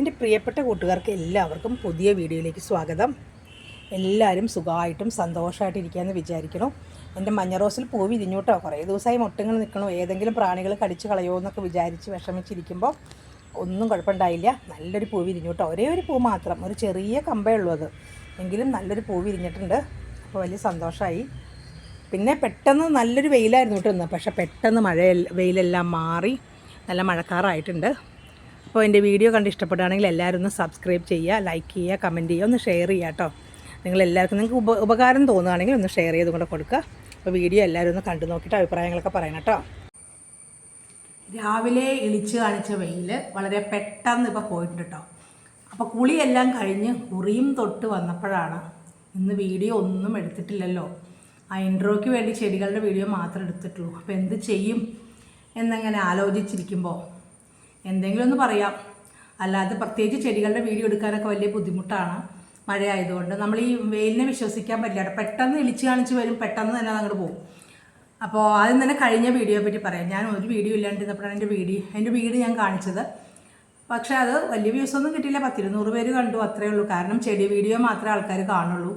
എന്റെ പ്രിയപ്പെട്ട കൂട്ടുകാർക്ക് എല്ലാവർക്കും പുതിയ വീഡിയോയിലേക്ക് സ്വാഗതം. എല്ലാവരും സുഖമായിട്ടും സന്തോഷമായിട്ട് ഇരിക്കാമെന്ന് വിചാരിക്കണം എന്റെ മഞ്ഞറോസിൽ പൂ വിരിഞ്ഞു കുറേ ദിവസമായി മുട്ടങ്ങൾ നിൽക്കണോ ഏതെങ്കിലും പ്രാണികൾ കടിച്ച് കളയോ എന്നൊക്കെ വിചാരിച്ച് വിഷമിച്ചിരിക്കുമ്പോൾ ഒന്നും കുഴപ്പമുണ്ടായില്ല. നല്ലൊരു പൂ വിരിഞ്ഞു ഒരേ ഒരു പൂ മാത്രം. ഒരു ചെറിയ കമ്പേ ഉള്ളൂ അത്. എങ്കിലും നല്ലൊരു പൂ വിരിഞ്ഞിട്ടുണ്ട്. അപ്പോൾ വലിയ സന്തോഷമായി. പിന്നെ പെട്ടെന്ന് നല്ലൊരു വെയിലായിരുന്നു കേട്ടോ ഇന്ന്. പക്ഷേ പെട്ടെന്ന് മഴ വെയിലെല്ലാം മാറി. നല്ല മഴക്കാറായിട്ടുണ്ട്. അപ്പോൾ എന്റെ വീഡിയോ കണ്ട് ഇഷ്ടപ്പെടുകയാണെങ്കിൽ എല്ലാവരും ഒന്ന് സബ്സ്ക്രൈബ് ചെയ്യുക ലൈക്ക് ചെയ്യുക കമന്റ് ചെയ്യുക ഒന്ന് ഷെയർ ചെയ്യുക കേട്ടോ. നിങ്ങൾ എല്ലാവർക്കും നിങ്ങൾക്ക് ഉപ ഉപകാരം തോന്നുകയാണെങ്കിൽ ഒന്ന് ഷെയർ ചെയ്ത് കൂടെ കൊടുക്കുക. അപ്പോൾ വീഡിയോ എല്ലാവരും ഒന്ന് കണ്ടു നോക്കിയിട്ട് അഭിപ്രായങ്ങളൊക്കെ പറയണം കേട്ടോ. രാവിലെ ഇളിച്ച് കാണിച്ച വെയിൽ വളരെ പെട്ടെന്ന് ഇപ്പോൾ പോയിട്ടുണ്ട് കേട്ടോ. അപ്പോൾ കുളിയെല്ലാം കഴിഞ്ഞ് കുറിയും തൊട്ട് വന്നപ്പോഴാണ് ഇന്ന് വീഡിയോ ഒന്നും എടുത്തിട്ടില്ലല്ലോ. ആ ഇൻട്രോയ്ക്ക് വേണ്ടി ചെടികളുടെ വീഡിയോ മാത്രം എടുത്തിട്ടുള്ളൂ. അപ്പോൾ എന്ത് ചെയ്യും എന്നങ്ങനെ ആലോചിച്ചിരിക്കുമ്പോൾ എന്തെങ്കിലും ഒന്ന് പറയാം. അല്ലാതെ പ്രത്യേകിച്ച് ചെടികളുടെ വീഡിയോ എടുക്കാനൊക്കെ വലിയ ബുദ്ധിമുട്ടാണ് മഴയായതുകൊണ്ട്. നമ്മൾ ഈ വെയിലിനെ വിശ്വസിക്കാൻ പറ്റില്ല. പെട്ടെന്ന് ഇളിച്ച് കാണിച്ച് വരും പെട്ടെന്ന് തന്നെ അങ്ങോട്ട് പോകും അപ്പോൾ ആദ്യം തന്നെ കഴിഞ്ഞ വീഡിയോയെ പറ്റി പറയാം. ഞാൻ ഒരു വീഡിയോ ഇല്ലാണ്ടിരുന്നപ്പോഴാണ് എന്റെ വീഡിയോ എന്റെ വീട് ഞാൻ കാണിച്ചത്. പക്ഷേ അത് വലിയ വ്യൂസ് ഒന്നും കിട്ടിയില്ല. പത്തിരുന്നൂറ് പേര് കണ്ടു അത്രേ ഉള്ളൂ. കാരണം ചെടി വീഡിയോ മാത്രമേ ആൾക്കാർ കാണുള്ളൂ.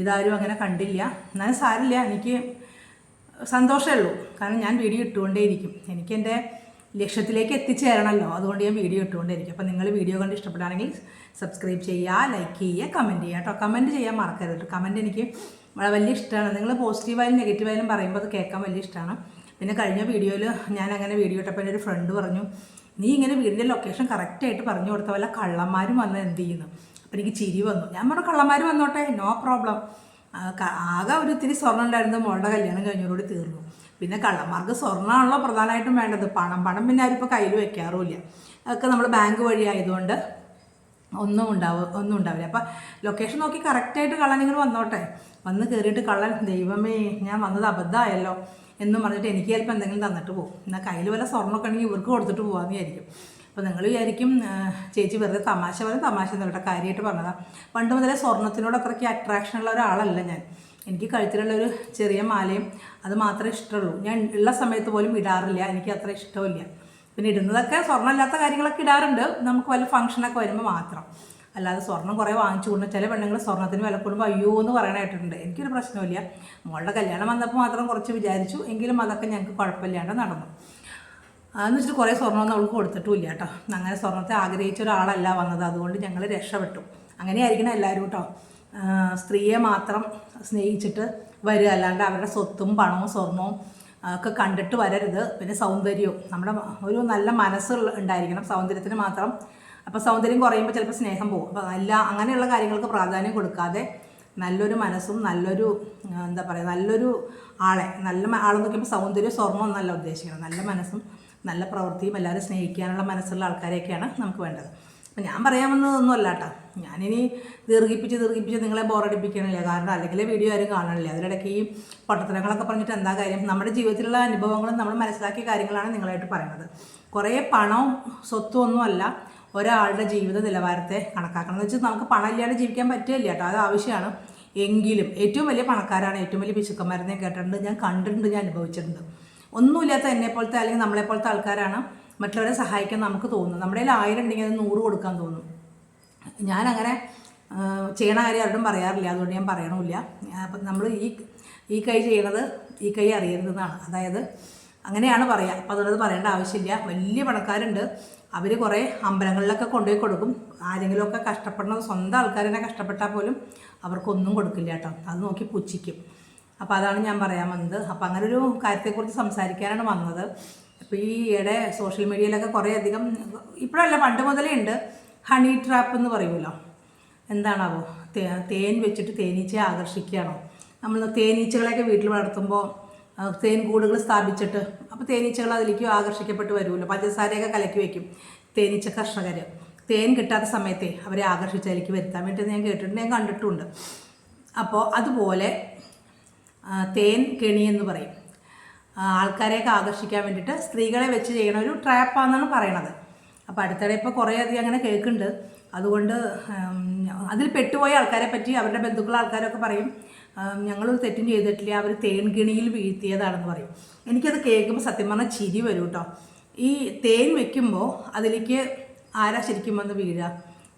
ഇതാരും അങ്ങനെ കണ്ടില്ല. എന്നാലും സാരില്ല എനിക്ക് സന്തോഷമേ ഉള്ളൂ. കാരണം ഞാൻ വീഡിയോ ഇട്ടുകൊണ്ടേയിരിക്കും. എനിക്ക് എന്റെ ലക്ഷ്യത്തിലേക്ക് എത്തിച്ചേരണമല്ലോ. അതുകൊണ്ട് ഞാൻ വീഡിയോ ഇട്ടുകൊണ്ടിരിക്കും. അപ്പോൾ നിങ്ങൾ വീഡിയോ കണ്ട് ഇഷ്ടപ്പെടുകയാണെങ്കിൽ സബ്സ്ക്രൈബ് ചെയ്യുക ലൈക്ക് ചെയ്യുക കമന്റ് ചെയ്യുക കേട്ടോ. കമന്റ് ചെയ്യാൻ മറക്കരുത്. കേട്ടോ കമന്റ് എനിക്ക് വലിയ ഇഷ്ടമാണ്. നിങ്ങൾ പോസിറ്റീവായാലും നെഗറ്റീവായാലും പറയുമ്പോൾ അത് കേൾക്കാൻ വലിയ ഇഷ്ടമാണ്. പിന്നെ കഴിഞ്ഞ വീഡിയോയിൽ ഞാൻ അങ്ങനെ വീഡിയോ ഇട്ടപ്പോൾ എന്റെ ഒരു ഫ്രണ്ട് പറഞ്ഞു നീ ഇങ്ങനെ വീടിന്റെ ലൊക്കേഷൻ കറക്റ്റായിട്ട് പറഞ്ഞു കൊടുത്ത വല്ല കള്ളന്മാരും വന്ന് എന്ത് ചെയ്യുന്നു? അപ്പോൾ എനിക്ക് ചിരി വന്നു. ഞാൻ പറഞ്ഞു കള്ളന്മാർ വന്നോട്ടെ നോ പ്രോബ്ലം ആകെ ഒരു ഇത്തിരി സ്വർണം ഉണ്ടായിരുന്നു. മോളുടെ കല്യാണം കഴിഞ്ഞോടുകൂടി തീർന്നു. പിന്നെ കള്ളന്മാർക്ക് സ്വർണമാണല്ലോ പ്രധാനമായിട്ടും വേണ്ടത്. പണം പണം പിന്നെ ആരും ഇപ്പോൾ കയ്യിൽ വെക്കാറുമില്ല. അതൊക്കെ നമ്മൾ ബാങ്ക് വഴി ആയതുകൊണ്ട് ഒന്നും ഉണ്ടാവും ഒന്നും ഉണ്ടാവില്ല. അപ്പം ലൊക്കേഷൻ നോക്കി കറക്റ്റായിട്ട് കള്ളൻ നിങ്ങൾ വന്നോട്ടെ. വന്ന് കയറിയിട്ട് കള്ളൻ ദൈവമേ ഞാൻ വന്നത് അബദ്ധമായല്ലോ എന്ന് പറഞ്ഞിട്ട് എനിക്ക് ചിലപ്പോൾ എന്തെങ്കിലും തന്നിട്ട് പോകും. എന്നാൽ കയ്യിൽ വല്ല സ്വർണമൊക്കെ ഉണ്ടെങ്കിൽ ഇവർക്ക് കൊടുത്തിട്ട് പോകാമെന്ന് വിചാരിക്കും. അപ്പോൾ നിങ്ങൾ വിചാരിക്കും ചേച്ചി വെറുതെ തമാശ പോലെ തമാശ എന്നുള്ള കാര്യമായിട്ട് പറഞ്ഞതാണ് പണ്ട് മുതലേ സ്വർണത്തിനോട് അത്രയ്ക്ക് അട്രാക്ഷൻ ഉള്ള ഒരാളല്ല ഞാൻ. എനിക്ക് കഴുത്തിലുള്ള ഒരു ചെറിയ മാലയും അത് മാത്രമേ ഇഷ്ടമുള്ളൂ. ഞാൻ ഉള്ള സമയത്ത് പോലും ഇടാറില്ല. എനിക്ക് അത്ര ഇഷ്ടമില്ല. പിന്നെ ഇടുന്നതൊക്കെ സ്വർണമില്ലാത്ത കാര്യങ്ങളൊക്കെ ഇടാറുണ്ട്. നമുക്ക് വല്ല ഫംഗ്ഷനൊക്കെ വരുമ്പോൾ മാത്രം. അല്ലാതെ സ്വർണം കുറേ വാങ്ങിച്ചു കൊണ്ട് ചില പെണ്ണുങ്ങൾ സ്വർണത്തിന് വില കൂടുമ്പോൾ അയ്യോ എന്ന് പറയാനായിട്ടുണ്ട് എനിക്കൊരു പ്രശ്നമില്ല മോളുടെ കല്യാണം വന്നപ്പോൾ മാത്രം കുറച്ച് വിചാരിച്ചു. എങ്കിലും അതൊക്കെ ഞങ്ങൾക്ക് കുഴപ്പമില്ലാണ്ട് നടന്നു. അതെന്ന് വെച്ചിട്ട് കുറേ സ്വർണമൊന്നും അവൾക്ക് കൊടുത്തിട്ടുമില്ല കേട്ടോ. അങ്ങനെ സ്വർണത്തെ ആഗ്രഹിച്ച ഒരാളല്ല വന്നത്. അതുകൊണ്ട് ഞങ്ങൾ രക്ഷപ്പെട്ടു. അങ്ങനെയായിരിക്കണം എല്ലാവരും കേട്ടോ. സ്ത്രീയെ മാത്രം സ്നേഹിച്ചിട്ട് വരിക. അല്ലാണ്ട് അവരുടെ സ്വത്തും പണവും സ്വർണവും ഒക്കെ കണ്ടിട്ട് വരരുത്. പിന്നെ സൗന്ദര്യവും. നമ്മുടെ ഒരു നല്ല മനസ്സ് ഉണ്ടായിരിക്കണം സൗന്ദര്യത്തിന് മാത്രം. അപ്പോൾ സൗന്ദര്യം കുറയുമ്പോൾ ചിലപ്പോൾ സ്നേഹം പോകും. അപ്പോൾ അല്ല അങ്ങനെയുള്ള കാര്യങ്ങൾക്ക് പ്രാധാന്യം കൊടുക്കാതെ നല്ലൊരു മനസ്സും നല്ലൊരു എന്താ പറയുക നല്ലൊരു ആളെ നല്ല ആളെന്ന് നോക്കിയപ്പോൾ സൗന്ദര്യം സ്വർണം എന്നല്ല ഉദ്ദേശിക്കണം നല്ല മനസ്സും നല്ല പ്രവൃത്തിയും എല്ലാവരും സ്നേഹിക്കാനുള്ള മനസ്സുള്ള ആൾക്കാരെയൊക്കെയാണ് നമുക്ക് വേണ്ടത്. ഞാൻ പറയാൻ വന്നതൊന്നും അല്ല കേട്ടോ ഞാനിനി ദീർഘിപ്പിച്ച് ദീർഘിപ്പിച്ച് നിങ്ങളെ ബോറടിപ്പിക്കണില്ല. കാരണം അല്ലെങ്കിൽ വീഡിയോ ആരും കാണണില്ല. അതിനിടയ്ക്ക് ഈ പൊട്ടത്തരങ്ങളൊക്കെ പറഞ്ഞിട്ട് എന്താ കാര്യം? നമ്മുടെ ജീവിതത്തിലുള്ള അനുഭവങ്ങളും നമ്മൾ മനസ്സിലാക്കിയ കാര്യങ്ങളാണ് നിങ്ങളായിട്ട് പറയുന്നത്. കുറേ പണവും സ്വത്തും ഒന്നുമല്ല ഒരാളുടെ ജീവിത നിലവാരത്തെ കണക്കാക്കണം. എന്ന് വെച്ചാൽ നമുക്ക് പണം ഇല്ലാണ്ട് ജീവിക്കാൻ പറ്റില്ല കേട്ടോ. അത് ആവശ്യമാണ്. എങ്കിലും ഏറ്റവും വലിയ പണക്കാരാണ് ഏറ്റവും വലിയ പിശുക്കന്മാരെന്നെ കേട്ടിട്ടുണ്ട്. ഞാൻ കണ്ടിട്ടുണ്ട് ഞാൻ അനുഭവിച്ചിട്ടുണ്ട്. ഒന്നുമില്ലാത്ത എന്നെ പോലത്തെ അല്ലെങ്കിൽ നമ്മളെ പോലത്തെ ആൾക്കാരാണ് മറ്റുള്ളവരെ സഹായിക്കാൻ നമുക്ക് തോന്നും നമ്മുടെ കയ്യിൽ ആയിരം ഉണ്ടെങ്കിൽ അത് നൂറ് കൊടുക്കാൻ തോന്നും. ഞാനങ്ങനെ ചെയ്യണ കാര്യം ആരോടും പറയാറില്ല. അതുകൊണ്ട് ഞാൻ പറയണമില്ല. അപ്പം നമ്മൾ ഈ ഈ കൈ ചെയ്യണത് ഈ കൈ അറിയരുതെന്നാണ്. അതായത് അങ്ങനെയാണ് പറയുക അപ്പോൾ അതുകൊണ്ട് അത് പറയേണ്ട ആവശ്യമില്ല. വലിയ പണക്കാരുണ്ട്. അവർ കുറേ അമ്പലങ്ങളിലൊക്കെ കൊണ്ടുപോയി കൊടുക്കും. ആരെങ്കിലുമൊക്കെ കഷ്ടപ്പെടണം സ്വന്തം ആൾക്കാരെന്നെ കഷ്ടപ്പെട്ടാൽ പോലും അവർക്കൊന്നും കൊടുക്കില്ല കേട്ടോ. അത് നോക്കി പുച്ഛിക്കും. അപ്പോൾ അതാണ് ഞാൻ പറയാൻ വന്നത്. അപ്പോൾ അങ്ങനെ ഒരു കാര്യത്തെക്കുറിച്ച് സംസാരിക്കാനാണ് വന്നത്. അപ്പോൾ ഈ ഈയിടെ സോഷ്യൽ മീഡിയയിലൊക്കെ കുറേ അധികം ഇപ്പോഴല്ല പണ്ട് മുതലേ ഉണ്ട്. ഹണി ട്രാപ്പ് എന്ന് പറയുമല്ലോ. എന്താണാവോ? തേൻ വെച്ചിട്ട് തേനീച്ചയെ ആകർഷിക്കുകയാണോ? നമ്മൾ തേനീച്ചകളെയൊക്കെ വീട്ടിൽ വളർത്തുമ്പോൾ തേൻ കൂടുകൾ സ്ഥാപിച്ചിട്ട് അപ്പോൾ തേനീച്ചകൾ അതിലേക്ക് ആകർഷിക്കപ്പെട്ട് വരുമല്ലോ. പഞ്ചസാരയൊക്കെ കലക്കി വയ്ക്കും തേനീച്ച കർഷകർ തേൻ കിട്ടാത്ത സമയത്തെ അവരെ ആകർഷിച്ചതിലേക്ക് വരുത്താൻ വേണ്ടി ഞാൻ കേട്ടിട്ടുണ്ട് ഞാൻ കണ്ടിട്ടുണ്ട്. അപ്പോൾ അതുപോലെ തേൻ കെണി എന്ന് പറയും. ആൾക്കാരെയൊക്കെ ആകർഷിക്കാൻ വേണ്ടിയിട്ട് സ്ത്രീകളെ വെച്ച് ചെയ്യണ ഒരു ട്രാപ്പാണെന്നാണ് പറയണത്. അപ്പോൾ അടുത്തിടെ ഇപ്പോൾ കുറേ അധികം അങ്ങനെ കേൾക്കുന്നുണ്ട്. അതുകൊണ്ട് അതിൽ പെട്ടുപോയ ആൾക്കാരെ പറ്റി അവരുടെ ബന്ധുക്കൾ ആൾക്കാരൊക്കെ പറയും ഞങ്ങളൊരു തെറ്റും ചെയ്തിട്ടില്ല അവർ തേൻ കിണിയിൽ വീഴ്ത്തിയതാണെന്ന് പറയും. എനിക്കത് കേൾക്കുമ്പോൾ സത്യം പറഞ്ഞാൽ ചിരി വരും കേട്ടോ ഈ തേൻ വെക്കുമ്പോൾ അതിലേക്ക് ആരാ ശരിക്കും വന്ന് വീഴുക?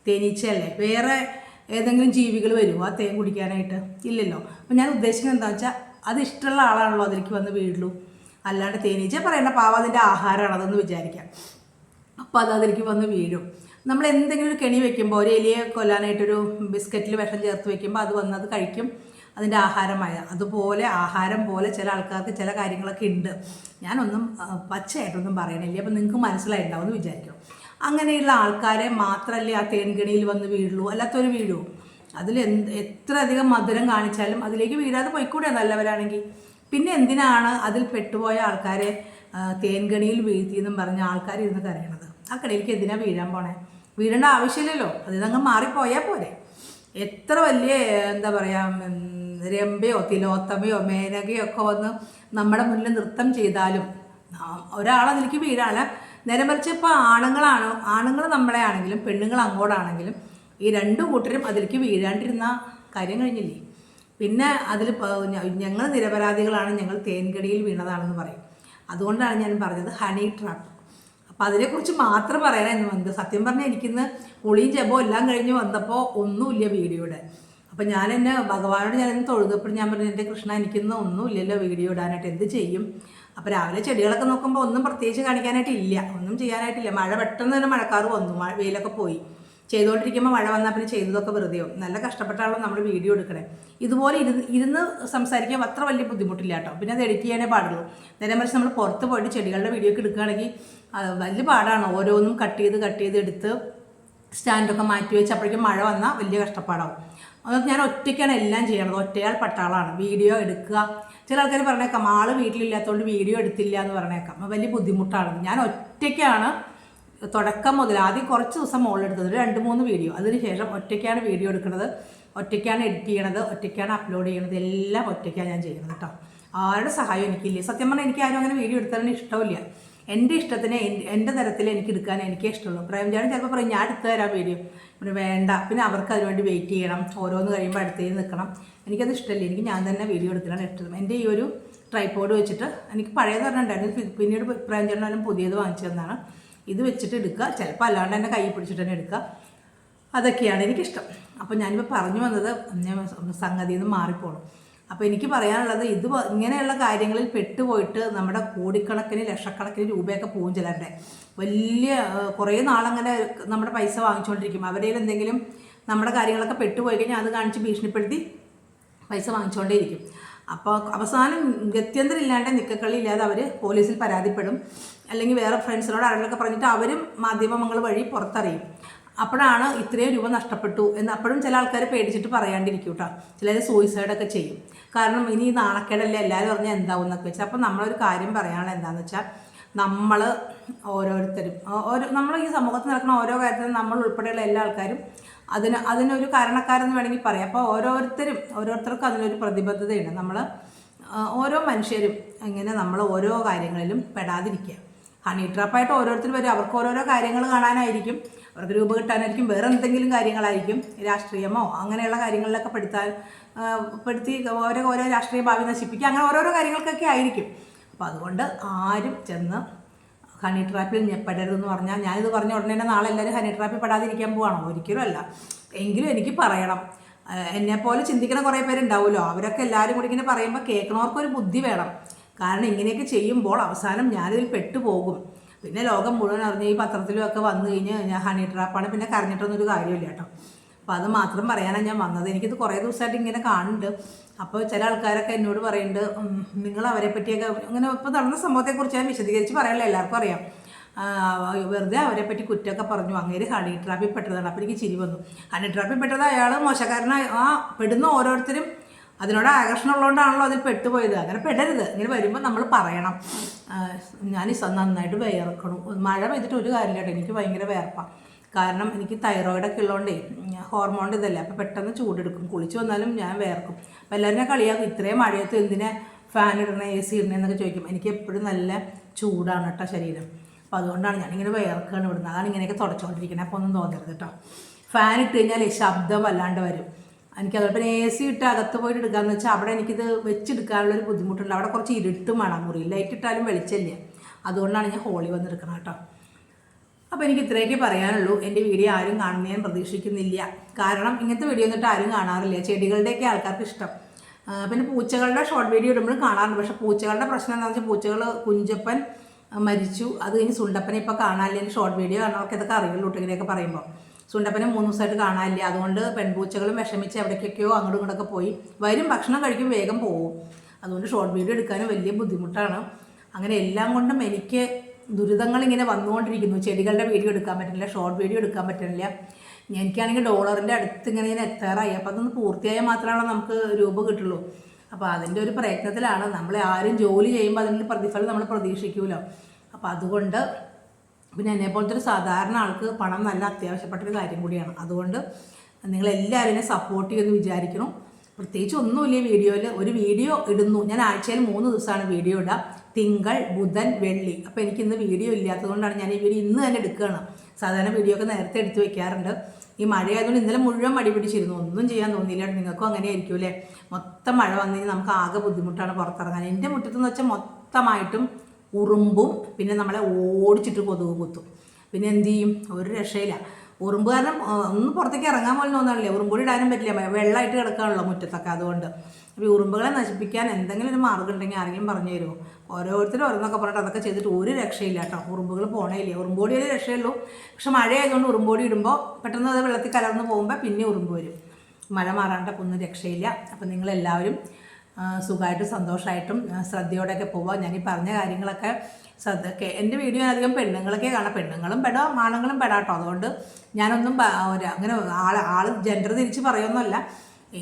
തേനീച്ചയല്ലേ? വേറെ ഏതെങ്കിലും ജീവികൾ വരുമോ ആ തേൻ കുടിക്കാനായിട്ട്? ഇല്ലല്ലോ. അപ്പം ഞാൻ ഉദ്ദേശിക്കുന്നത് എന്താ വെച്ചാൽ അത് ഇഷ്ടമുള്ള ആളാണല്ലോ അതിലേക്ക് വന്ന് വീഴുള്ളൂ. അല്ലാണ്ട് തേനീച്ച പറയുന്ന പാവം അതിന്റെ ആഹാരമാണ് അതെന്ന് വിചാരിക്കാം. അപ്പോൾ അത് അതിലേക്ക് വന്ന് വീഴും. നമ്മൾ എന്തെങ്കിലും ഒരു കെണി വെക്കുമ്പോൾ ഒരു എലിയെ കൊല്ലാനായിട്ടൊരു ബിസ്ക്കറ്റിൽ വിഷം ചേർത്ത് വെക്കുമ്പോൾ അത് വന്ന് അത് കഴിക്കും അതിന്റെ ആഹാരമായ. അതുപോലെ ആഹാരം പോലെ ചില ആൾക്കാർക്ക് ചില കാര്യങ്ങളൊക്കെ ഉണ്ട്. ഞാനൊന്നും പച്ചയായിട്ടൊന്നും പറയണില്ല. അപ്പം നിങ്ങൾക്ക് മനസ്സിലായിട്ടുണ്ടാവും എന്ന് വിചാരിക്കും. അങ്ങനെയുള്ള ആൾക്കാരെ മാത്രമല്ലേ ആ തേൻകണിയിൽ വന്ന് വീഴുള്ളൂ? അല്ലാത്തൊരു വീഴുമോ അതിൽ എന്ത് എത്ര അധികം മധുരം കാണിച്ചാലും അതിലേക്ക് വീഴാതെ പോയിക്കൂടെ നല്ലവരാണെങ്കിൽ? പിന്നെ എന്തിനാണ് അതിൽ പെട്ടുപോയ ആൾക്കാരെ തേൻകണിയിൽ വീഴ്ത്തിയെന്നും പറഞ്ഞ ആൾക്കാർ ഇരുന്ന് കരയണത്? ആ കടയിലേക്ക് എന്തിനാ വീഴാൻ പോണേ? വീഴേണ്ട ആവശ്യമില്ലല്ലോ. അതിനങ്ങ് മാറിപ്പോയാൽ പോരെ. എത്ര വലിയ എന്താ പറയുക രമ്പയോ തിലോത്തമയോ മേനകയോ ഒക്കെ വന്ന് നമ്മുടെ മുന്നിൽ നൃത്തം ചെയ്താലും ഒരാളതിലേക്ക് വീഴാല നേരെ മറിച്ച് ഇപ്പോൾ ആണുങ്ങളാണ് ആണുങ്ങൾ നമ്മളെ ആണെങ്കിലും പെണ്ണുങ്ങൾ അങ്ങോട്ടാണെങ്കിലും ഈ രണ്ടു കൂട്ടരും അതിലേക്ക് വീഴാണ്ടിരുന്ന കാര്യം കഴിഞ്ഞില്ലേ? പിന്നെ അതിൽ ഞങ്ങൾ നിരപരാധികളാണ് ഞങ്ങൾ തേൻകടിയിൽ വീണതാണെന്ന് പറയും. അതുകൊണ്ടാണ് ഞാൻ പറഞ്ഞത് ഹണി ട്രാപ്പ് അപ്പോൾ അതിനെക്കുറിച്ച് മാത്രം പറയാനായിരുന്നു വന്നത് സത്യം പറഞ്ഞാൽ എനിക്കിന്ന് പുളിയും ജപവും എല്ലാം കഴിഞ്ഞ് വന്നപ്പോൾ ഒന്നുമില്ല വീഡിയോയുടെ. അപ്പം ഞാൻ എന്നെ ഭഗവാനോട് ഞാൻ ഇന്ന് തൊഴുതപ്പോൾ ഞാൻ പറഞ്ഞു എന്റെ കൃഷ്ണ എനിക്കിന്ന് ഒന്നുമില്ലല്ലോ വീഡിയോ ഇടാനായിട്ട്. എന്ത് ചെയ്യും? അപ്പോൾ രാവിലെ ചെടികളൊക്കെ നോക്കുമ്പോൾ ഒന്നും പ്രത്യേകിച്ച് കാണിക്കാനായിട്ട് ഇല്ല. ഒന്നും ചെയ്യാനായിട്ടില്ല. മഴ പെട്ടെന്ന് തന്നെ മഴക്കാറ് വന്നു. മഴ വെയിലൊക്കെ പോയി. ചെയ്തുകൊണ്ടിരിക്കുമ്പോൾ മഴ വന്നാൽ പിന്നെ ചെയ്തതൊക്കെ വെറുതെയോ നല്ല കഷ്ടപ്പെട്ടാണല്ലോ നമ്മൾ വീഡിയോ എടുക്കണേ. ഇതുപോലെ ഇരുന്ന് ഇരുന്ന് സംസാരിക്കാൻ അത്ര വലിയ ബുദ്ധിമുട്ടില്ല കേട്ടോ പിന്നെ അത് എഡിറ്റ് ചെയ്യാനേ പാടുള്ളൂ. നേരെ മറിച്ച് നമ്മൾ പുറത്ത് പോയിട്ട് ചെടികളുടെ വീഡിയോ ഒക്കെ എടുക്കുകയാണെങ്കിൽ വലിയ പാടാണ്. ഓരോന്നും കട്ട് ചെയ്ത് കട്ട് ചെയ്ത് എടുത്ത് സ്റ്റാൻഡൊക്കെ മാറ്റി വെച്ച് അപ്പോഴേക്കും മഴ വന്നാൽ വലിയ കഷ്ടപ്പാടാവും. അതൊക്കെ ഞാൻ ഒറ്റയ്ക്കാണ് എല്ലാം ചെയ്യണത്. ഒറ്റയാൾ പട്ടാളാണ്. വീഡിയോ എടുക്കുക. ചില ആൾക്കാർ പറഞ്ഞേക്കാം ആൾ വീട്ടിലില്ലാത്തതുകൊണ്ട് വീഡിയോ എടുത്തില്ല എന്ന് പറഞ്ഞേക്കാം. വലിയ ബുദ്ധിമുട്ടാണ്. ഞാൻ ഒറ്റയ്ക്കാണ് തുടക്കം മുതൽ ആദ്യം കുറച്ച് ദിവസം മുകളിലെടുത്തത് ഒരു രണ്ട് മൂന്ന് വീഡിയോ. അതിനുശേഷം ഒറ്റയ്ക്കാണ് വീഡിയോ എടുക്കുന്നത്. ഒറ്റയ്ക്കാണ് എഡിറ്റ് ചെയ്യണത്. ഒറ്റയ്ക്കാണ് അപ്ലോഡ് ചെയ്യണത്. എല്ലാം ഒറ്റയ്ക്കാണ് ഞാൻ ചെയ്യുന്നത് കേട്ടോ. ആരുടെ സഹായം എനിക്കില്ല. സത്യം പറഞ്ഞാൽ എനിക്ക് ആരും അങ്ങനെ വീഡിയോ എടുത്തതിന് ഇഷ്ടമില്ല. എന്റെ ഇഷ്ടത്തിന് എന്റെ- തരത്തിൽ എനിക്ക് എടുക്കാൻ എനിക്കേ ഇഷ്ടമുള്ളൂ. പ്രേംചാടൻ ചിലപ്പോൾ പറയും ഞാൻ എടുത്തു തരാം വീഡിയോ. പിന്നെ വേണ്ട. പിന്നെ അവർക്ക് അതിനുവേണ്ടി വെയിറ്റ് ചെയ്യണം. ഓരോന്ന് കഴിയുമ്പോൾ അടുത്തേ നിൽക്കണം. എനിക്കത് ഇഷ്ടമില്ല. എനിക്ക് ഞാൻ തന്നെ വീഡിയോ എടുക്കാനാണ് ഇഷ്ടം. എന്റെ ഈ ഒരു ട്രൈപ്പോഡ് വെച്ചിട്ട് എനിക്ക് പഴയത് പറഞ്ഞിട്ടുണ്ടായിരുന്നു പിന്നീട് പ്രേംചാടനും പുതിയത് വാങ്ങിച്ചു തന്നാണ് ഇത് വെച്ചിട്ട് എടുക്കുക. ചിലപ്പോൾ അല്ലാണ്ട് തന്നെ കൈ പിടിച്ചിട്ട് തന്നെ എടുക്കുക. അതൊക്കെയാണ് എനിക്കിഷ്ടം. അപ്പോൾ ഞാനിപ്പോൾ പറഞ്ഞു വന്നത് ഞാൻ സംഗതിയിൽ നിന്ന് മാറിപ്പോണം. അപ്പോൾ എനിക്ക് പറയാനുള്ളത് ഇത് ഇങ്ങനെയുള്ള കാര്യങ്ങളിൽ പെട്ടുപോയിട്ട് നമ്മുടെ കോടിക്കണക്കിന് ലക്ഷക്കണക്കിന് രൂപയൊക്കെ പോകും ചിലരുടെ. വലിയ കുറേ നാളങ്ങനെ നമ്മുടെ പൈസ വാങ്ങിച്ചുകൊണ്ടിരിക്കും. അവരുടെ എന്തെങ്കിലും നമ്മുടെ കാര്യങ്ങളൊക്കെ പെട്ടുപോയി കഴിഞ്ഞാൽ അത് കാണിച്ച് ഭീഷണിപ്പെടുത്തി പൈസ വാങ്ങിച്ചുകൊണ്ടേയിരിക്കും. അപ്പോൾ അവസാനം ഗത്യന്തരം ഇല്ലാണ്ട് നിക്കക്കളി ഇല്ലാതെ അവർ പോലീസിൽ പരാതിപ്പെടും. അല്ലെങ്കിൽ വേറെ ഫ്രണ്ട്സിനോട് ആരെങ്കിലൊക്കെ പറഞ്ഞിട്ട് അവരും മാധ്യമങ്ങൾ വഴി പുറത്തറിയും. അപ്പോഴാണ് ഇത്രയും രൂപ നഷ്ടപ്പെട്ടു എന്ന് അപ്പോഴും ചില ആൾക്കാർ പേടിച്ചിട്ട് പറയാണ്ടിരിക്കും കേട്ടോ ചിലർ സൂയിസൈഡൊക്കെ ചെയ്യും. കാരണം ഇനി നാണക്കേടല്ലേ എല്ലാവരും പറഞ്ഞാൽ എന്താവും എന്നൊക്കെ വെച്ചാൽ അപ്പോൾ നമ്മളൊരു കാര്യം പറയാനുള്ള എന്താണെന്ന് വെച്ചാൽ നമ്മൾ ഓരോരുത്തരും ഓരോ നമ്മൾ ഈ സമൂഹത്തിൽ നടക്കുന്ന ഓരോ കാര്യത്തിലും നമ്മൾ ഉൾപ്പെടെയുള്ള എല്ലാ ആൾക്കാരും അതിന് അതിനൊരു കാരണക്കാരെന്ന് വേണമെങ്കിൽ പറയാം. അപ്പോൾ ഓരോരുത്തരും ഓരോരുത്തർക്കും അതിനൊരു പ്രതിബദ്ധതയുണ്ട്. നമ്മൾ ഓരോ മനുഷ്യരും ഇങ്ങനെ നമ്മൾ ഓരോ കാര്യങ്ങളിലും പെടാതിരിക്കുക. ഹണി ട്രാപ്പായിട്ട് ഓരോരുത്തർ വരും. അവർക്ക് ഓരോരോ കാര്യങ്ങൾ കാണാനായിരിക്കും. അവർക്ക് രൂപ കിട്ടാനായിരിക്കും. വേറെ എന്തെങ്കിലും കാര്യങ്ങളായിരിക്കും. രാഷ്ട്രീയമോ അങ്ങനെയുള്ള കാര്യങ്ങളിലൊക്കെ പെടുത്താൻ പെടുത്തി ഓരോ ഓരോ രാഷ്ട്രീയ ഭാവി നശിപ്പിക്കുക അങ്ങനെ ഓരോരോ കാര്യങ്ങൾക്കൊക്കെ ആയിരിക്കും. അപ്പോൾ അതുകൊണ്ട് ആരും ചെന്ന് ഹണി ട്രാപ്പിൽ ഞെപ്പെടരുതെന്ന് പറഞ്ഞാൽ ഞാനിത് പറഞ്ഞ ഉടനെ തന്നെ നാളെ എല്ലാവരും ഹണി ട്രാപ്പിൽ പെടാതിരിക്കാൻ പോവാണോ. ഒരിക്കലും അല്ല. എങ്കിലും എനിക്ക് പറയണം. എന്നെപ്പോലെ പോലെ ചിന്തിക്കുന്ന കുറേ പേരുണ്ടാവുമല്ലോ. അവരൊക്കെ എല്ലാവരും കൂടി ഇങ്ങനെ പറയുമ്പോൾ കേൾക്കണവർക്കൊരു ബുദ്ധി വേണം. കാരണം ഇങ്ങനെയൊക്കെ ചെയ്യുമ്പോൾ അവസാനം ഞാനിതിൽ പെട്ടുപോകും. പിന്നെ ലോകം മുഴുവൻ അറിഞ്ഞ് ഈ പത്രത്തിലും ഒക്കെ വന്നു കഴിഞ്ഞ് ഞാൻ ഹണി ട്രാപ്പാണ് പിന്നെ കരഞ്ഞിട്ടൊന്നും ഒരു കാര്യമില്ല കേട്ടോ. അപ്പോൾ അത് മാത്രം പറയാനാണ് ഞാൻ വന്നത്. എനിക്കിത് കുറേ ദിവസമായിട്ട് ഇങ്ങനെ കാണുന്നുണ്ട്. അപ്പോൾ ചില ആൾക്കാരൊക്കെ എന്നോട് പറയുന്നുണ്ട് നിങ്ങൾ അവരെ പറ്റിയൊക്കെ അങ്ങനെ ഇപ്പോൾ നടന്ന സംഭവത്തെക്കുറിച്ച് ഞാൻ വിശദീകരിച്ച് പറയാനുള്ള എല്ലാവർക്കും അറിയാം. വെറുതെ അവരെ പറ്റി കുറ്റമൊക്കെ പറഞ്ഞു. അങ്ങേര് ഹണി ട്രാപ്പിൽ പെട്ടതാണ്. അപ്പോൾ എനിക്ക് ചിരി വന്നു. ഹണി ട്രാപ്പിൽ പെട്ടത് അയാൾ മോശക്കാരനായി ആ പെടുന്ന ഓരോരുത്തരും അതിനോട് ആകർഷണം ഉള്ളതുകൊണ്ടാണല്ലോ അതിൽ പെട്ടുപോയത്. അങ്ങനെ പെടരുത്. ഇങ്ങനെ വരുമ്പോൾ നമ്മൾ പറയണം. ഞാൻ ഈ നന്നായിട്ട് വിയർക്കണം. മഴ പെയ്തിട്ട് ഒരു കാര്യമില്ല കേട്ടോ. എനിക്ക് ഭയങ്കര വിയർപ്പാണ് കാരണം എനിക്ക് തൈറോയിഡൊക്കെ ഉള്ളതുകൊണ്ടേ ഹോർമോണിന്റെ ഇതല്ലേ. അപ്പോൾ പെട്ടെന്ന് ചൂടെടുക്കും. കുളിച്ച് വന്നാലും ഞാൻ വിയർക്കും. അപ്പോൾ എല്ലാവരും കളിയാക്കും. ഇത്രയും മഴയത്ത് എന്തിനാ ഫാൻ ഇടണേ എ സി ഇടണേ എന്നൊക്കെ ചോദിക്കും. എനിക്ക് എപ്പോഴും നല്ല ചൂടാണ് കേട്ടോ ശരീരം. അപ്പോൾ അതുകൊണ്ടാണ് ഞാനിങ്ങനെ വിയർക്കുകയാണ് ഇവിടുന്ന്. അതാണ് ഇങ്ങനെയൊക്കെ തുടച്ചുകൊണ്ടിരിക്കുന്നത് അപ്പോൾ ഒന്നും തോന്നരുത് കേട്ടോ. ഫാൻ ഇട്ട് കഴിഞ്ഞാൽ ശബ്ദം വല്ലാണ്ട് വരും. എനിക്ക് അതുപോലെ എ സി ഇട്ട് അകത്ത് പോയിട്ട് എടുക്കാന്ന് വെച്ചാൽ അവിടെ എനിക്കിത് വെച്ചെടുക്കാനുള്ളൊരു ബുദ്ധിമുട്ടുണ്ട്. അവിടെ കുറച്ച് ഇരുട്ടും വേണം മുറി ലൈറ്റ് ഇട്ടാലും വെളിച്ചമില്ല. അതുകൊണ്ടാണ് ഞാൻ ഹോളി വന്നെടുക്കണം കേട്ടോ. അപ്പോൾ എനിക്ക് ഇത്രയൊക്കെ പറയാനുള്ളൂ. എന്റെ വീഡിയോ ആരും കാണുന്ന ഞാൻ പ്രതീക്ഷിക്കുന്നില്ല. കാരണം ഇങ്ങനത്തെ വീഡിയോ എന്നിട്ട് ആരും കാണാറില്ല. ചെടികളുടെയൊക്കെ ആൾക്കാർക്ക് ഇഷ്ടം. പിന്നെ പൂച്ചകളുടെ ഷോർട്ട് വീഡിയോ ഇടുമ്പോൾ കാണാറുണ്ട്. പക്ഷേ പൂച്ചകളുടെ പ്രശ്നം എന്താണെന്ന് വെച്ചാൽ പൂച്ചകൾ കുഞ്ചപ്പൻ മരിച്ചു. അത് കഴിഞ്ഞ് സുണ്ടപ്പനെ ഇപ്പോൾ കാണാനില്ല. ഷോർട്ട് വീഡിയോ കാണാനൊക്കെ ഇതൊക്കെ അറിയുള്ളൂ ഇങ്ങനെയൊക്കെ പറയുമ്പോൾ സുണ്ടപ്പനെ മൂന്ന് ദിവസമായിട്ട് കാണാനില്ല. അതുകൊണ്ട് പെൺപൂച്ചകളും വിഷമിച്ച് എവിടേക്കൊക്കെയോ അങ്ങോട്ടും ഇങ്ങോട്ടൊക്കെ പോയി. വരും ഭക്ഷണം കഴിക്കും വേഗം പോകും അതുകൊണ്ട് ഷോർട്ട് വീഡിയോ എടുക്കാനും വലിയ ബുദ്ധിമുട്ടാണ്. അങ്ങനെ എല്ലാം കൊണ്ടും എനിക്ക് ദുരിതങ്ങൾ ഇങ്ങനെ വന്നുകൊണ്ടിരിക്കുന്നു. ചെടികളുടെ വീഡിയോ എടുക്കാൻ പറ്റുന്നില്ല ഷോർട്ട് വീഡിയോ എടുക്കാൻ പറ്റുന്നില്ല. എനിക്കാണെങ്കിൽ ഡോളറിന്റെ അടുത്ത് ഇങ്ങനെ ഇങ്ങനെ എത്താറായി. അപ്പോൾ അതൊന്ന് പൂർത്തിയായാൽ മാത്രമാണ് നമുക്ക് രൂപ കിട്ടുള്ളൂ. അപ്പോൾ അതിന്റെ ഒരു പ്രയത്നത്തിലാണ്. നമ്മളെ ആരും ജോലി ചെയ്യുമ്പോൾ അതിന്റെ പ്രതിഫലം നമ്മൾ പ്രതീക്ഷിക്കുമല്ലോ അപ്പോൾ അതുകൊണ്ട് പിന്നെ എന്നെ പോലത്തെ ഒരു സാധാരണ ആൾക്ക് പണം നല്ല അത്യാവശ്യപ്പെട്ടൊരു കാര്യം കൂടിയാണ്. അതുകൊണ്ട് നിങ്ങളെല്ലാവരും എന്നെ സപ്പോർട്ട് ചെയ്യുമെന്ന് വിചാരിക്കണം പ്രത്യേകിച്ച് ഒന്നുമില്ല ഈ വീഡിയോയിൽ ഒരു വീഡിയോ ഇടുന്നു. ഞാൻ ആഴ്ചയിൽ മൂന്ന് ദിവസമാണ് വീഡിയോ ഇടുക. തിങ്കൾ ബുധൻ വെള്ളി. അപ്പോൾ എനിക്ക് ഇന്ന് വീഡിയോ ഇല്ലാത്തതുകൊണ്ടാണ് ഞാൻ ഈ വീഡിയോ ഇന്ന് തന്നെ എടുക്കുകയാണ്. സാധാരണ വീഡിയോ ഒക്കെ നേരത്തെ എടുത്തു വെക്കാറുണ്ട്. ഈ മഴയായതുകൊണ്ട് ഇന്നലെ മുഴുവൻ മടി പിടിച്ചിരുന്നു. ഒന്നും ചെയ്യാൻ തോന്നിയില്ല. നിങ്ങൾക്കും അങ്ങനെ ആയിരിക്കും അല്ലേ? മൊത്തം മഴ വന്നു കഴിഞ്ഞാൽ നമുക്ക് ആകെ ബുദ്ധിമുട്ടാണ് പുറത്തിറങ്ങാൻ. എന്റെ മുറ്റത്തെന്ന് വെച്ചാൽ മൊത്തമായിട്ടും ഉറുമ്പും പിന്നെ നമ്മളെ ഓടിച്ചിട്ട് കൊതുക് കുത്തും. പിന്നെ എന്ത് ചെയ്യും? ഒരു രക്ഷയില്ല. ഉറുമ്പ് കാരണം ഒന്ന് പുറത്തേക്ക് ഇറങ്ങാൻ പോലും തോന്നാറില്ല? ഉറുമ്പൂടി ഇടാനും പറ്റില്ല. വെള്ളമായിട്ട് കിടക്കാണല്ലോ മുറ്റത്തൊക്കെ. അതുകൊണ്ട് അപ്പോൾ ഈ ഉറുമ്പുകളെ നശിപ്പിക്കാൻ എന്തെങ്കിലും ഒരു മാർഗം ഉണ്ടെങ്കിൽ ആരെങ്കിലും പറഞ്ഞു തരുമോ? ഓരോരുത്തരും ഓരോന്നൊക്കെ പറഞ്ഞിട്ട് അതൊക്കെ ചെയ്തിട്ട് ഒരു രക്ഷയില്ല കേട്ടോ. ഉറുമ്പുകൾ പോണേ ഇല്ല ഉറുമ്പോടി ഒരു രക്ഷയുള്ളൂ പക്ഷെ മഴയായതുകൊണ്ട് ഉറുമ്പോടി ഇടുമ്പോൾ പെട്ടെന്ന് അത് വെള്ളത്തിൽ കലർന്ന് പോകുമ്പോൾ പിന്നെ ഉറുമ്പ് വരും. മഴ മാറാണ്ടൊക്കെ ഒന്നും രക്ഷയില്ല. അപ്പോൾ നിങ്ങളെല്ലാവരും സുഖമായിട്ടും സന്തോഷമായിട്ടും ശ്രദ്ധയോടെയൊക്കെ പോവുക ഞാൻ ഈ പറഞ്ഞ കാര്യങ്ങളൊക്കെ ശ്രദ്ധ എന്റെ വീഡിയോ അധികം പെണ്ണുങ്ങളൊക്കെ കാണാം. പെണ്ണുങ്ങളും പെടാം ആണുങ്ങളും പെടാട്ടോ. അതുകൊണ്ട് ഞാനൊന്നും ഒരു അങ്ങനെ ആൾ ആൾ ജെൻഡർ തിരിച്ച് പറയുമെന്നല്ല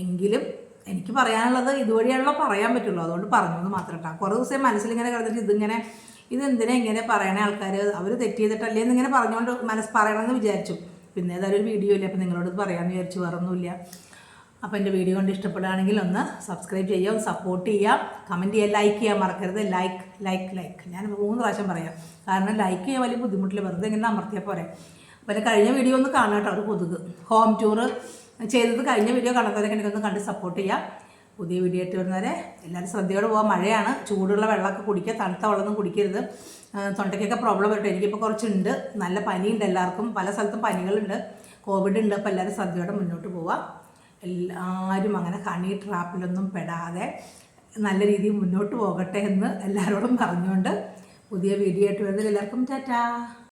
എങ്കിലും എനിക്ക് പറയാനുള്ളത് ഇതുവഴിയാണല്ലോ പറയാൻ പറ്റുള്ളൂ. അതുകൊണ്ട് പറഞ്ഞു എന്ന് മാത്രം കേട്ടോ കുറേ ദിവസം മനസ്സിലിങ്ങനെ കിടന്നിട്ട് ഇതിങ്ങനെ ഇതെന്തിനാ ഇങ്ങനെ പറയണ ആൾക്കാർ അവർ തെറ്റ് ചെയ്തിട്ടല്ലേ എന്നിങ്ങനെ പറഞ്ഞുകൊണ്ട് മനസ്സ് പറയണമെന്ന് വിചാരിച്ചു. പിന്നെ ഏതായാലും ഒരു വീഡിയോ ഇല്ല? അപ്പം നിങ്ങളോട് പറയാമെന്ന് വിചാരിച്ചു. വേറൊന്നുമില്ല. അപ്പോൾ എന്റെ വീഡിയോ കൊണ്ട് ഇഷ്ടപ്പെടുകയാണെങ്കിൽ ഒന്ന് സബ്സ്ക്രൈബ് ചെയ്യുക സപ്പോർട്ട് ചെയ്യുക. കമന്റ് ചെയ്യുക ലൈക്ക് ചെയ്യാൻ മറക്കരുത്. ലൈക്ക് ലൈക്ക് ലൈക്ക് ഞാൻ മൂന്ന് പ്രാവശ്യം പറയാം. കാരണം ലൈക്ക് ചെയ്യാൻ വലിയ ബുദ്ധിമുട്ടില്ല. വെറുതെ ഇങ്ങനെ അമർത്തിയാൽ പോരെ. അപ്പോൾ എന്റെ കഴിഞ്ഞ വീഡിയോ ഒന്ന് കാണാം കേട്ടോ ഒരു കൊതുക്. ഹോം ടൂറ് ചെയ്തത് കഴിഞ്ഞ വീഡിയോ കാണാത്തവരൊക്കെ എനിക്കൊന്ന് കണ്ട് സപ്പോർട്ട് ചെയ്യുക പുതിയ വീഡിയോ ആയിട്ട് വരുന്നവരെ എല്ലാവരും ശ്രദ്ധയോടെ പോകാൻ മഴയാണ് ചൂടുള്ള വെള്ളമൊക്കെ കുടിക്കുക. തണുത്ത വെള്ളമൊന്നും കുടിക്കരുത്. തൊണ്ടയ്ക്കൊക്കെ പ്രോബ്ലം വരട്ടെ എനിക്കിപ്പോൾ കുറച്ചുണ്ട്. നല്ല പനിയുണ്ട് എല്ലാവർക്കും. പല സ്ഥലത്തും പനികളുണ്ട്. കോവിഡ് ഉണ്ട്. അപ്പോൾ എല്ലാവരും ശ്രദ്ധയോടെ മുന്നോട്ട് പോവുക. എല്ലാവരും അങ്ങനെ ഹണി ട്രാപ്പിലൊന്നും പെടാതെ നല്ല രീതിയിൽ മുന്നോട്ട് പോകട്ടെ എന്ന് എല്ലാവരോടും പറഞ്ഞുകൊണ്ട് പുതിയ വീഡിയോ ആയിട്ട് വരുന്നതിൽ എല്ലാവർക്കും ടാറ്റാ.